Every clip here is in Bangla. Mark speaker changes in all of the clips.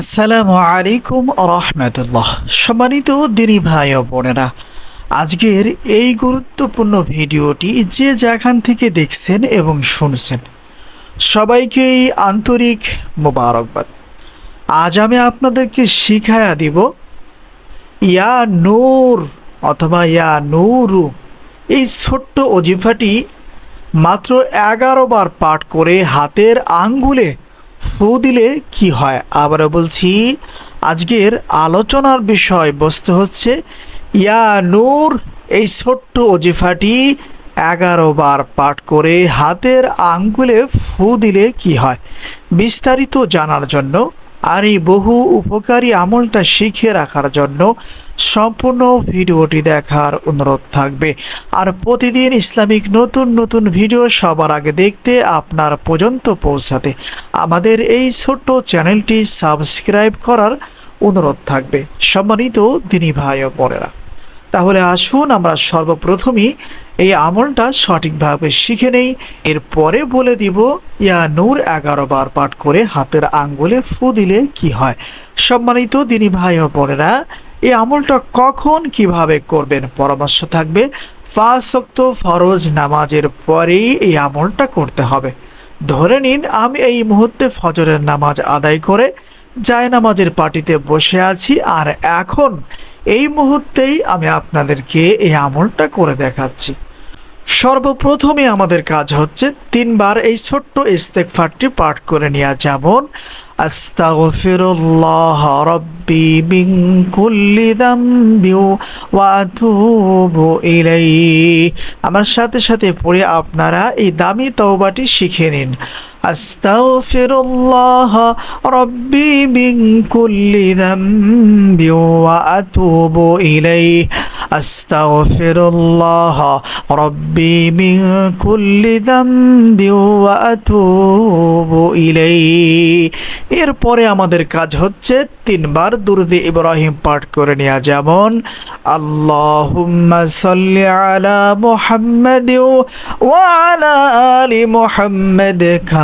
Speaker 1: আসসালামু আলাইকুম রহমতুল্লাহ। সম্মানিত দিনী ভাই ও বোনেরা, আজকের এই গুরুত্বপূর্ণ ভিডিওটি যে যেখান থেকে দেখছেন এবং শুনছেন সবাইকেই আন্তরিক মোবারকবাদ। আজ আমি আপনাদেরকে শিখায়া দিব, ইয়া নূর অথবা ইয়া নূরু। এই ছোট্ট অজিফাটি মাত্র এগারো বার পাঠ করে হাতের আঙ্গুলে ফু দিলে কি হয়? আবারও বলছি, আজকের আলোচনার বিষয় বস্তু হচ্ছে ইয়া নূর, এই ছোট্ট অজিফাটি এগারো বার পাঠ করে হাতের আঙ্গুলে ফু দিলে কি হয়? বিস্তারিত জানার জন্য আর এই বহু উপকারী আমলটা শিখে রাখার জন্য সম্পূর্ণ ভিডিওটি দেখার অনুরোধ থাকবে। আর প্রতিদিন ইসলামিক নতুন নতুন ভিডিও সবার আগে দেখতে আপনার পর্যন্ত পৌঁছাতে আমাদের এই ছোট্ট চ্যানেলটি সাবস্ক্রাইব করার অনুরোধ থাকবে। সম্মানিত দিনী ভাই ও বোনেরা। তাহলে আসুন আমরা সর্বপ্রথমই এই আমলটা সঠিকভাবে শিখে নেই। এরপরে বলে দিব, ইয়া নূর এগারো বার পাঠ করে হাতের আঙ্গুলে ফু দিলে কি হয়? সম্মানিত দিনী ভাই ও বোনেরা, এই আমলটা কখন কীভাবে করবেন পরামর্শ থাকবে। শক্ত ফরজ নামাজের পরেই এই আমলটা করতে হবে। ধরে নিন, আমি এই মুহূর্তে ফজরের নামাজ আদায় করে জায় নামাজের পার্টিতে বসে আছি আর এখন এই মুহূর্তেই আমি আপনাদেরকে এই আমলটা করে দেখাচ্ছি। সর্বপ্রথমে আমাদের কাজ হচ্ছে তিনবার এই ছোট্ট ইস্তেকফারটি পাঠ করে নেওয়া। যেমন মিন আমার সাথে সাথে পড়ে আপনারা এই দামি তওবাটি শিখে নিন। أستغفر الله ربي من كل ذنب وأتوب إليه أستغفر الله ربي من كل ذنب وأتوب إليه এরপরে আমাদের কাজ হচ্ছে তিনবার দুরুদে ইব্রাহিম পাঠ করে নেওয়া যেমন আল্লাহ সাল্লি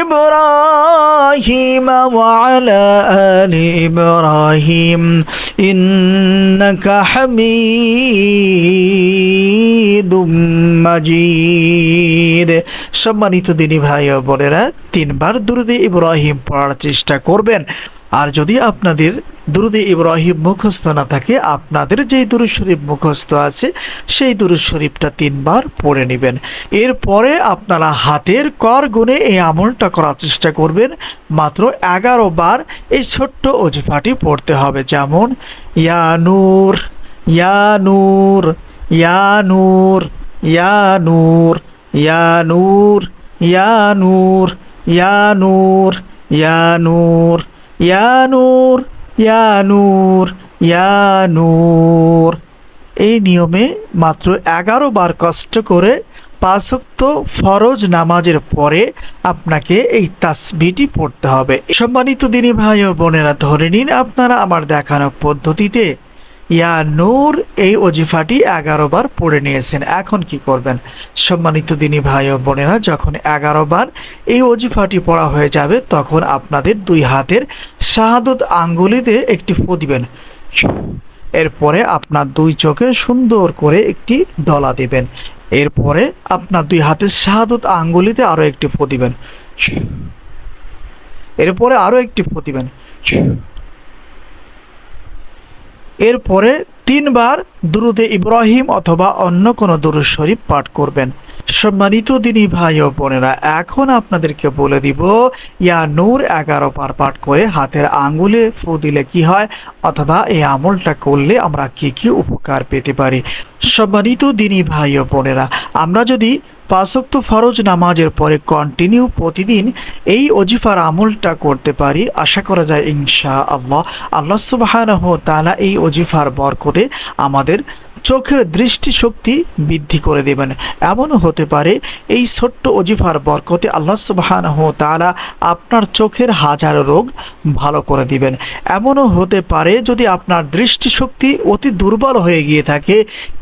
Speaker 1: إبراهيم وعلى آل إبراهيم إنك حميد مجيد সম্মানিত দিনী ভাই ও বোনেরা তিনবার দুরুদে ইব্রাহিম পড়ার চেষ্টা করবেন আর যদি আপনাদের দুরুদে ইব্রাহিম মুখস্থ না থাকে, আপনাদের যেই দুরুদ শরীফ মুখস্থ আছে, সেই দুরুদ শরীফটা তিনবার পড়ে নেবেন। এরপরে আপনারা হাতের কর গুণে এই আমলটা করার চেষ্টা করবেন। মাত্র এগারো বার এই ছোট্ট অজিফাটি পড়তে হবে। যেমন ইয়ানুর ইয়ানুর ইয়ানুর ইয়ানুর ইয়ানুর ইয়ানুর ইয়া নূর। ইয়া নূর ইয়া নূর ইয়া নূর। এই নিয়মে মাত্র এগারো বার কষ্ট করে পাঁচক্ত ফরজ নামাজের পরে আপনাকে এই তাসবিটি পড়তে হবে। সম্মানিত দিনী ভাই ও বোনেরা, ধরে নিন আপনারা আমার দেখানো পদ্ধতিতে ইয়া নূর, এই অজিফাটি এগারো বার পড়ে নিয়েছেন। এখন কি করবেন? সম্মানিত দিনী ভাই ও বোনেরা, যখন এগারো বার এই অজিফাটি পড়া হয়ে যাবে, তখন আপনাদের দুই হাতের শাহাদত আঙ্গুলিতে একটি ফু দিবেন। এরপরে আপনার দুই চোখে সুন্দর করে একটি ডলা দিবেন। এরপরে আপনার দুই হাতের শাহাদত আঙ্গুলিতে আরও একটি ফু দিবেন। এরপরে আরও একটি ফু দিবেন। এরপরে তিনবার দুরুদে ইব্রাহিম অথবা অন্য কোনো দুরুদ শরীফ পাঠ করবেন। সম্মানিত দিনী ভাই ও বোনেরা, এখন আপনাদেরকে বলে দিব, ইয়া নূর এগারো পার পাঠ করে হাতের আঙ্গুলে ফু দিলে কি হয়, অথবা এই আমলটা করলে আমরা কি কি উপকার পেতে পারি। সম্মানিত দিনী ভাই ও বোনেরা, আমরা যদি পাঁচক্ত ফরজ নামাজের পরে কন্টিনিউ প্রতিদিন এই অজিফার আমলটা করতে পারি, আশা করা যায় ইনশা আল্লাহ আল্লাহ সুবাহ তালা এই অজিফার বরকতে আমাদের চোখের দৃষ্টিশক্তি বৃদ্ধি করে দেবেন। এমনও হতে পারে এই ছোট্ট অজিফার বরকতে আল্লাহ সুবাহানহ তালা আপনার চোখের হাজারো রোগ ভালো করে দিবেন। এমনও হতে পারে যদি আপনার দৃষ্টিশক্তি অতি দুর্বল হয়ে গিয়ে থাকে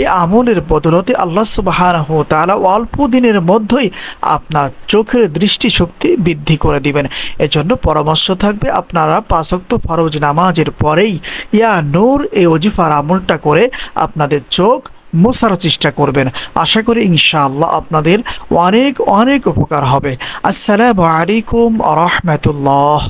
Speaker 1: এই আমলের বদলতে আল্লাহ সুবাহানহ তালা অল্প দিনের মধ্যেই আপনার চোখের দৃষ্টিশক্তি বৃদ্ধি করে দিবেন। এজন্য পরামর্শ থাকবে আপনারা পাঁচক্ত ফরজ নামাজের পরেই ইয়া নূর, এই অজিফার আমলটা করে আপনাদের চোখ মোসার চেষ্টা করবেন। আশা করি ইনশাআল্লাহ আপনাদের অনেক অনেক উপকার হবে। আসসালামু আলাইকুম রহমতুল্লাহ।